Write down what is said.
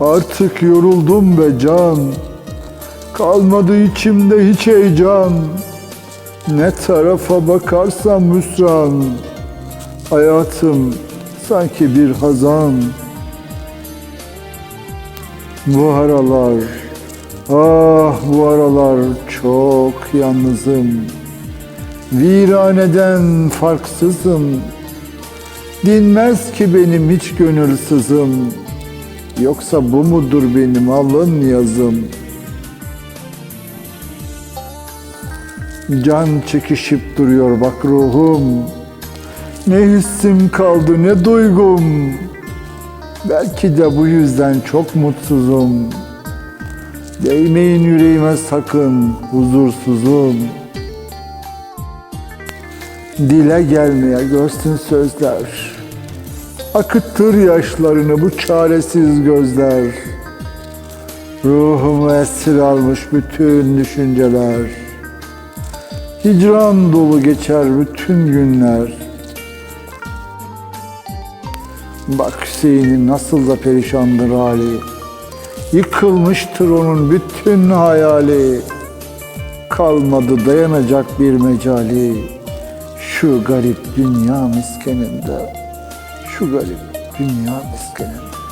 Artık yoruldum be can. Kalmadı içimde hiç heyecan. Ne tarafa bakarsam hüsran. Hayatım sanki bir hazan. Bu aralar, ah bu aralar çok yalnızım. Viraneden farksızım. Dinmez ki benim hiç gönülsüzüm. Yoksa bu mudur benim alın yazım? Can çekişip duruyor bak ruhum. Ne hissim kaldı ne duygum. Belki de bu yüzden çok mutsuzum. Değmeyin yüreğime sakın huzursuzum. Dile gelmeye görsün sözler. Akıttır yaşlarını bu çaresiz gözler. Ruhumu esir almış bütün düşünceler. Hicran dolu geçer bütün günler. Bak Hüseyin'in nasıl da perişandır hali. Yıkılmıştır onun bütün hayali. Kalmadı dayanacak bir mecali. Şu garip dünya miskeninde. Şu garip dünya miskeninde.